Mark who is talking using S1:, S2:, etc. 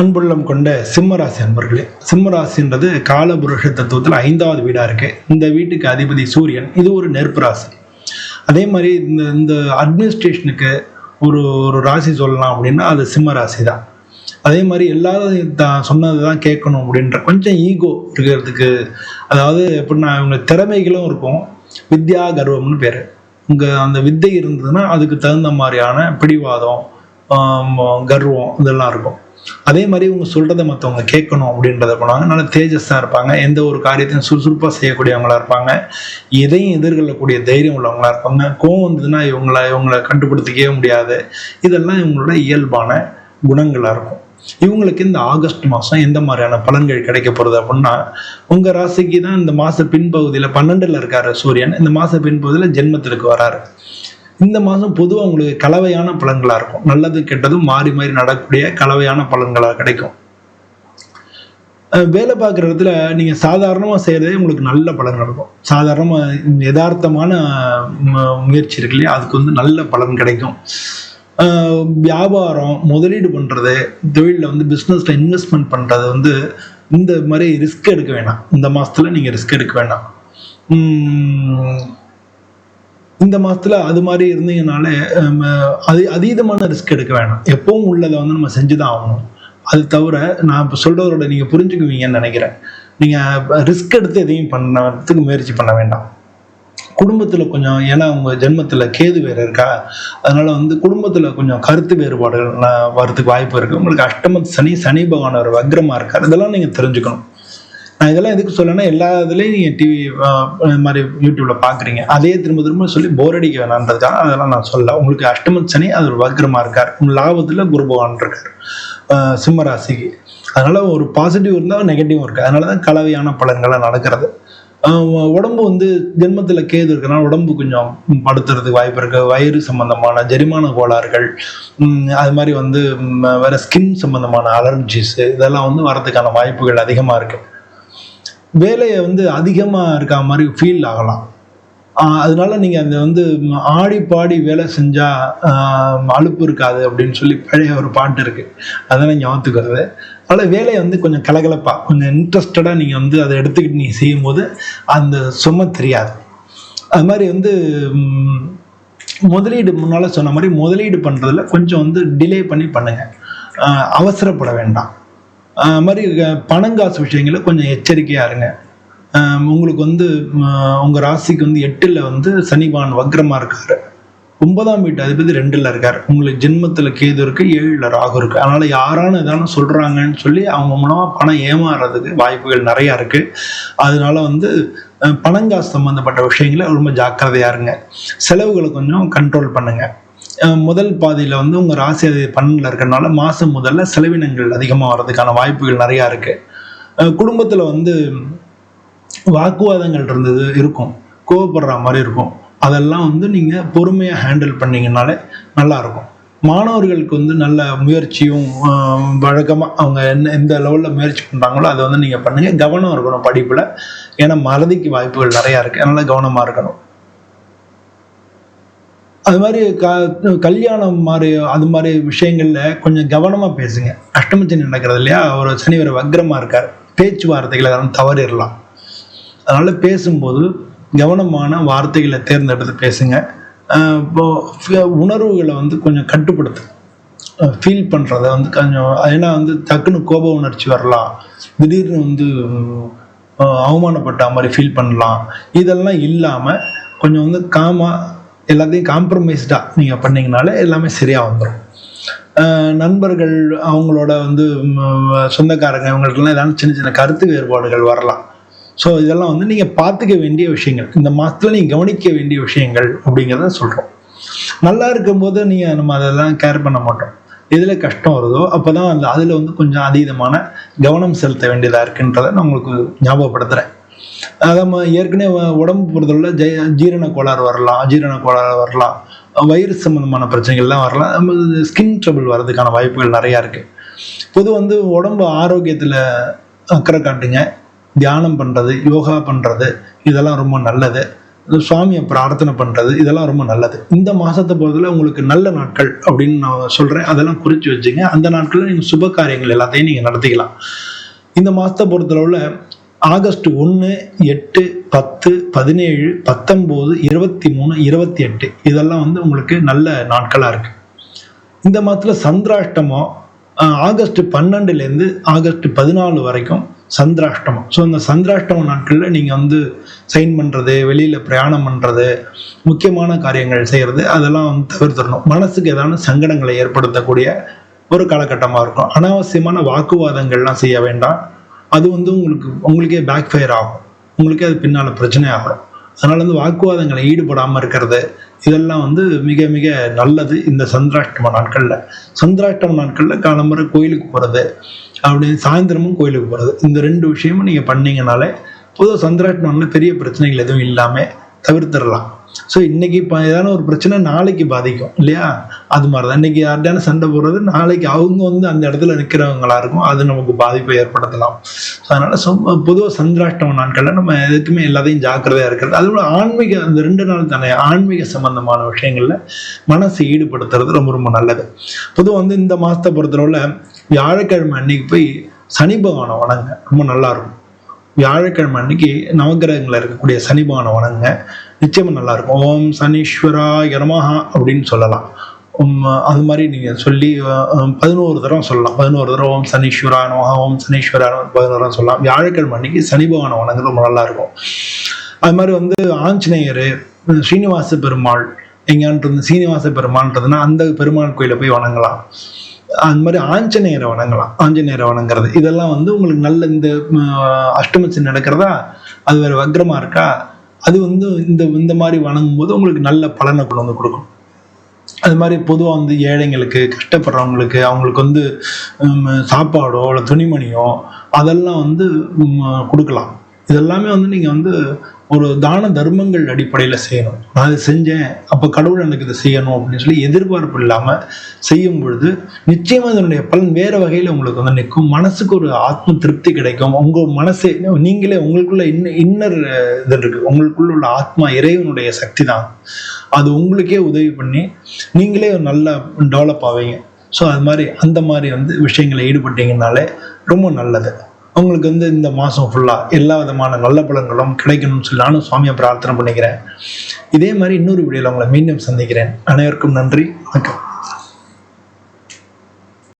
S1: அன்புள்ளம் கொண்ட சிம்மராசி அன்பர்களே சிம்மராசின்றது காலபுருஷ தத்துவத்தில் ஐந்தாவது வீடாக இருக்கு. இந்த வீட்டுக்கு அதிபதி சூரியன் இது ஒரு நெருப்பு ராசி. அதே மாதிரி இந்த இந்த அட்மினிஸ்ட்ரேஷனுக்கு ஒரு ஒரு ராசி சொல்லலாம் அப்படின்னா அது சிம்ம ராசி தான் அதே மாதிரி எல்லாரும் தான் சொன்னது தான் கேட்கணும் அப்படின்ற கொஞ்சம் ஈகோ இருக்கிறதுக்கு அதாவது எப்படின்னா இவங்க திறமைகளும் இருக்கும். வித்யா கர்வம்னு பேர். உங்கள் அந்த வித்தை இருந்ததுன்னா அதுக்கு தகுந்த மாதிரியான பிடிவாதம் கர்வம் இதெல்லாம் இருக்கும். அதே மாதிரி இவங்க சொல்றதை மற்றவங்க கேட்கணும் அப்படின்றத பண்ணுவாங்க. நல்ல தேஜஸாக இருப்பாங்க. எந்த ஒரு காரியத்தையும் சுறுசுறுப்பாக செய்யக்கூடியவங்களா இருப்பாங்க. எதையும் எதிர்கொள்ளக்கூடிய தைரியம் உள்ளவங்களா இருப்பாங்க. கோவம் வந்ததுன்னா இவங்கள இவங்கள கண்டுபிடித்துக்கவே முடியாது. இதெல்லாம் இவங்களோட இயல்பான குணங்களாக இருக்கும். இவங்களுக்கு இந்த ஆகஸ்ட் மாதம் எந்த மாதிரியான பலன்கள் கிடைக்க போகிறது அப்படின்னா உங்கள் ராசிக்கு தான் இந்த மாத பின்பகுதியில் பன்னெண்டில் இருக்காரு சூரியன். இந்த மாத பின்பகுதியில் ஜென்மத்திற்கு வராரு. இந்த மாதம் பொதுவாக உங்களுக்கு கலவையான பலன்களாக இருக்கும். நல்லது கெட்டதும் மாறி மாறி நடக்கக்கூடிய கலவையான பலன்களாக கிடைக்கும். வேலை பார்க்குற இடத்துல நீங்கள் சாதாரணமாக செய்கிறதே உங்களுக்கு நல்ல பலன் நடக்கும் சாதாரணமாக யதார்த்தமான முயற்சி இருக்கு இல்லையா? அதுக்கு வந்து நல்ல பலன் கிடைக்கும். வியாபாரம் முதலீடு பண்ணுறது தொழிலில் வந்து பிஸ்னஸில் இன்வெஸ்ட்மெண்ட் பண்ணுறது வந்து இந்த மாதிரி ரிஸ்க் எடுக்க வேணாம். இந்த மாதத்தில் நீங்கள் ரிஸ்க் எடுக்க வேண்டாம் இந்த மாசத்துல அது மாதிரி இருந்தீங்கனாலே அது அதீதமான ரிஸ்க் எடுக்க வேணாம். எப்பவும் உள்ளதை வந்து நம்ம செஞ்சுதான் ஆகணும். அது தவிர நான் இப்போ சொல்றதோட நீங்க புரிஞ்சுக்குவீங்கன்னு நினைக்கிறேன். நீங்க ரிஸ்க் எடுத்து எதையும் பண்ணத்துக்கு முயற்சி பண்ண வேண்டாம். குடும்பத்துல கொஞ்சம் ஏன்னா உங்க ஜென்மத்துல கேது வேற இருக்கா? அதனால வந்து குடும்பத்துல கொஞ்சம் கருத்து வேறுபாடுகள் வரதுக்கு வாய்ப்பு இருக்கு. உங்களுக்கு அஷ்டமத்து சனி சனி பகவான் ஒரு வக்ரமா இருக்கார். இதெல்லாம் நீங்க தெரிஞ்சுக்கணும். நான் இதெல்லாம் எதுக்கு சொல்லனா எல்லா இதுலேயும் நீங்கள் டிவி மாதிரி யூடியூப்ல பார்க்குறீங்க அதே திரும்ப திரும்ப சொல்லி போர் அடிக்க வேணான்றதுக்காக அதெல்லாம் நான் சொல்ல உங்களுக்கு அஷ்டமத் சனி அது ஒரு வக்ரமா இருக்கார். உங்க லாபத்தில் குரு பகவான் இருக்கார் சிம்ம ராசிக்கு. அதனால ஒரு பாசிட்டிவ் இருந்தால் நெகட்டிவும் இருக்கு. அதனால தான் கலவையான பலன்களை நடக்கிறது. உடம்பு வந்து ஜென்மத்தில் கேது இருக்கனால உடம்பு கொஞ்சம் படுத்துறதுக்கு வாய்ப்பு இருக்கு. வயிறு சம்பந்தமான ஜெரிமான கோளாறுகள் அது மாதிரி வந்து வேற ஸ்கின் சம்பந்தமான அலர்ஜிஸ் இதெல்லாம் வந்து வரதுக்கான வாய்ப்புகள் அதிகமாக இருக்கு. வேலையை வந்து அதிகமாக இருக்க மாதிரி ஃபீல் ஆகலாம். அதனால நீங்கள் அந்த வந்து ஆடி பாடி வேலை செஞ்சால் அலுப்பு இருக்காது அப்படின்னு சொல்லி பழைய ஒரு பாட்டு இருக்குது அதெல்லாம் ஞாபகத்துக்கிறது அதனால் வேலையை வந்து கொஞ்சம் கலகலப்பாக கொஞ்சம் இன்ட்ரெஸ்டடாக நீங்கள் வந்து அதை எடுத்துக்கிட்டு நீங்கள் செய்யும்போது அந்த சுமை தெரியாது. அது மாதிரி வந்து முதலீடு முன்னால் சொன்ன மாதிரி முதலீடு பண்ணுறதுல கொஞ்சம் வந்து டிலே பண்ணி பண்ணுங்கள் அவசரப்பட வேண்டாம். மாதிரி பணங்காசு விஷயங்கள கொஞ்சம் எச்சரிக்கையாக இருங்க. உங்களுக்கு வந்து உங்கள் உங்க ராசிக்கு வந்து எட்டுல வந்து சனிபான் வக்ரமா இருக்காரு. ஒன்பதாம் வீட்டு அதிபதி ரெண்டுல இருக்காரு. உங்களுக்கு ஜென்மத்துல கேது இருக்கு ஏழுல ராகு இருக்கு. அதனால யாரான ஏதான சொல்றாங்கன்னு சொல்லி அவங்க மூலமா பணம் ஏமாறுறதுக்கு வாய்ப்புகள் நிறைய இருக்கு. அதனால வந்து பணங்காசு சம்பந்தப்பட்ட விஷயங்களை ரொம்ப ஜாக்கிரதையா இருங்க. செலவுகளை கொஞ்சம் கண்ட்ரோல் பண்ணுங்க. முதல் பாதியில வந்து உங்க ராசி அது பன்னெண்டுல இருக்கறனால மாசம் முதல்ல செலவினங்கள் அதிகமா வர்றதுக்கான வாய்ப்புகள் நிறைய இருக்கு. குடும்பத்தில் குடும்பத்துல வந்து வாக்குவாதங்கள் இருந்தது இருக்கும். கோவப்படுற மாதிரி இருக்கும். அதெல்லாம் வந்து நீங்கள் பொறுமையாக ஹேண்டில் பண்ணீங்கனாலே நல்லா இருக்கும். மாணவர்களுக்கு வந்து நல்ல முயற்சியும் வழக்கமாக அவங்க என்ன எந்த லெவலில் முயற்சி பண்ணுறாங்களோ அதை வந்து நீங்கள் பண்ணுங்கள் கவனம் இருக்கணும் படிப்பில். ஏன்னா மறதிக்கு வாய்ப்புகள் நிறையா இருக்குது அதனால் கவனமாக இருக்கணும். அது மாதிரி க கல்யாணம் மாதிரி அது மாதிரி விஷயங்கள்ல கொஞ்சம் கவனமா பேசுங்க. அஷ்டமச்சனி நடக்கிறது இல்லையா? ஒரு சனி வேற வக்ரமா இருக்கார். பேச்சுவார்த்தைகளை எதாவது தவறிடலாம். அதனால பேசும்போது கவனமான வார்த்தைகளை தேர்ந்தெடுத்து பேசுங்க. இப்போ உணர்வுகளை வந்து கொஞ்சம் கட்டுப்படுத்து. ஃபீல் பண்ணுறத வந்து கொஞ்சம் ஏன்னா வந்து டக்குன்னு கோப உணர்ச்சி வரலாம். திடீர்னு வந்து அவமானப்பட்ட மாதிரி ஃபீல் பண்ணலாம். இதெல்லாம் இல்லாமல் கொஞ்சம் வந்து காமாக எல்லாத்தையும் காம்ப்ரமைஸ்டாக நீங்கள் பண்ணீங்கனாலே எல்லாமே சரியாக வந்துடும் நண்பர்கள் அவங்களோட வந்து சொந்தக்காரங்க இவங்களுக்கெல்லாம் ஏதாவது சின்ன சின்ன கருத்து வேறுபாடுகள் வரலாம். ஸோ இதெல்லாம் வந்து நீங்கள் பார்த்துக்க வேண்டிய விஷயங்கள். இந்த மாதத்தில் நீங்கள் கவனிக்க வேண்டிய விஷயங்கள் அப்படிங்கிறத சொல்கிறோம் நல்லா இருக்கும்போது நீங்கள் நம்ம அதெல்லாம் கேர் பண்ண மாட்டோம். எதில் கஷ்டம் வருதோ அப்போ தான் அந்த அதில் வந்து கொஞ்சம் அதீதமான கவனம் செலுத்த வேண்டியதாக இருக்குன்றதை நான் உங்களுக்கு ஞாபகப்படுத்துகிறேன் நம்ம ஏற்கனவே உடம்பு பொறுத்தவரை ஜெய ஜீரண கோளாறு வரலாம் அஜீரண கோளாறு வரலாம் வயிறு சம்பந்தமான பிரச்சனைகள்லாம் வரலாம் நம்ம ஸ்கின் ட்ரபிள் வர்றதுக்கான வாய்ப்புகள் நிறையா இருக்குது பொது வந்து உடம்பு ஆரோக்கியத்தில் அக்கறை காட்டுங்க. தியானம் பண்ணுறது யோகா பண்ணுறது இதெல்லாம் ரொம்ப நல்லது. சுவாமியை பிரார்த்தனை பண்ணுறது இதெல்லாம் ரொம்ப நல்லது. இந்த மாதத்தை பொறுத்தல உங்களுக்கு நல்ல நாட்கள் அப்படின்னு நான் சொல்கிறேன் அதெல்லாம் குறித்து வச்சுங்க. அந்த நாட்களில் நீங்கள் சுப காரியங்கள் எல்லாத்தையும் நீங்கள் நடத்திக்கலாம். இந்த மாதத்தை பொறுத்தளவில் ஆகஸ்ட் ஒன்று எட்டு பத்து பதினேழு பத்தொம்போது இருபத்தி மூணு இருபத்தி எட்டு. இதெல்லாம் வந்து உங்களுக்கு நல்ல நாட்களாக இருக்குது இந்த மாதத்தில் சந்திராஷ்டமம் ஆகஸ்ட் பன்னெண்டுலேருந்து ஆகஸ்ட் பதினாலு வரைக்கும் சந்திராஷ்டமம். ஸோ இந்த சந்திராஷ்டம நாட்களில் நீங்கள் வந்து சைன் பண்ணுறது வெளியில் பிரயாணம் பண்ணுறது முக்கியமான காரியங்கள் செய்கிறது அதெல்லாம் வந்து தவிர்த்துடணும். மனசுக்கு ஏதான சங்கடங்களை ஏற்படுத்தக்கூடிய ஒரு காலகட்டமாக இருக்கும். அனாவசியமான வாக்குவாதங்கள்லாம் செய்ய வேண்டாம். அது வந்து உங்களுக்கு உங்களுக்கே பேக் ஃபயர் ஆகும். உங்களுக்கே அது பின்னால் பிரச்சனை ஆகும். அதனால வந்து வாக்குவாதங்களை ஈடுபடாமல் இருக்கிறது இதெல்லாம் வந்து மிக மிக நல்லது இந்த சந்திராஷ்டம நாட்களில். சந்திராஷ்டம நாட்களில் காலம்புற கோயிலுக்கு போகிறது அப்படி சாயந்தரமும் கோயிலுக்கு போகிறது இந்த ரெண்டு விஷயமும் நீங்கள் பண்ணீங்கனாலே பொதுவாக சந்திராஷ்டமம்ல பெரிய பிரச்சனைகள் எதுவும் இல்லாமல் தவிர்த்திடலாம். ஸோ இன்னைக்கு இப்போ ஏதான ஒரு பிரச்சனை நாளைக்கு பாதிக்கும் இல்லையா? அது மாதிரி தான் இன்னைக்கு யார்டான சண்டை போடுறது நாளைக்கு அவங்க வந்து அந்த இடத்துல நிற்கிறவங்களா இருக்கும் அது நமக்கு பாதிப்பை ஏற்படுத்தலாம். ஸோ அதனால பொதுவாக சந்திராஷ்டம நாட்களில் நம்ம எதுக்குமே எல்லாத்தையும் ஜாக்கிரதையாக இருக்கிறது. அதோட ஆன்மீக அந்த ரெண்டு நாள் தானே ஆன்மீக சம்பந்தமான விஷயங்களில் மனசை ஈடுபடுத்துறது ரொம்ப ரொம்ப நல்லது. பொதுவாக வந்து இந்த மாதத்தை பொறுத்தளவில் வியாழக்கிழமை அன்னைக்கு போய் சனி பகவானை வணங்க ரொம்ப நல்லா இருக்கும். வியாழக்கிழமை அன்னைக்கு நவகிரகங்களில் இருக்கக்கூடிய சனி பகவானை வணங்க நிச்சயமா நல்லா இருக்கும் ஓம் சனீஸ்வரா யரமஹா அப்படின்னு சொல்லலாம். அது மாதிரி நீங்கள் சொல்லி பதினோரு தடவை சொல்லலாம். பதினோரு தடவை ஓம் சனீஸ்வரா நமஹா ஓம் சனீஸ்வரா பதினோரு தடவை சொல்லலாம். வியாழக்கிழமை அன்னைக்கு சனி பகவானை வணங்குறது ரொம்ப நல்லா இருக்கும் அது மாதிரி வந்து ஆஞ்சநேயர் ஸ்ரீனிவாச பெருமாள் எங்கேயான்றது சீனிவாச பெருமாள்ன்றதுன்னா அந்த பெருமாள் கோயிலை போய் வணங்கலாம். அந்த மாதிரி ஆஞ்சநேயரை வணங்கலாம். ஆஞ்சநேயரை வணங்குறது. இதெல்லாம் வந்து உங்களுக்கு நல்ல இந்த அஷ்டமச்சு நடக்கிறதா? அது வேற வக்ரமா இருக்கா? அது வந்து இந்த இந்த மாதிரி வணங்கும் போது உங்களுக்கு நல்ல பலனை கொண்டு வந்து கொடுக்கும். அது மாதிரி பொதுவாக வந்து ஏழைங்களுக்கு கஷ்டப்படுறவங்களுக்கு அவங்களுக்கு வந்து சாப்பாடோ இல்லை துணிமணியோ அதெல்லாம் வந்து கொடுக்கலாம். இதெல்லாமே வந்து நீங்கள் வந்து ஒரு தான தர்மங்கள் அடிப்படையில் செய்யணும். நான் அதை செஞ்சேன் அப்போ கடவுள் எனக்கு இதை செய்யணும் அப்படின்னு சொல்லி எதிர்பார்ப்பு இல்லாமல் செய்யும் பொழுது நிச்சயமாக அதனுடைய பலன் வேறு வகையில் உங்களுக்கு வந்து நிற்கும். மனசுக்கு ஒரு ஆத்ம திருப்தி கிடைக்கும். உங்கள் மனசே நீங்களே உங்களுக்குள்ள இன்ன இன்னர் இது இருக்குது உங்களுக்குள்ள உள்ள ஆத்மா இறைவனுடைய சக்தி தான். அது உங்களுக்கே உதவி பண்ணி நீங்களே நல்லா டெவலப் ஆவீங்க. ஸோ அது மாதிரி அந்த மாதிரி வந்து விஷயங்களை ஈடுபட்டீங்கனாலே ரொம்ப நல்லது. அவங்களுக்கு வந்து இந்த மாதம் ஃபுல்லாக எல்லா விதமான நல்ல பலன்களும் கிடைக்கணும்னு சொல்லி நானும் சுவாமியை பிரார்த்தனை பண்ணிக்கிறேன். இதே மாதிரி இன்னொரு வீடியோவில் உங்களை மீண்டும் சந்திக்கிறேன். அனைவருக்கும் நன்றி. வணக்கம்.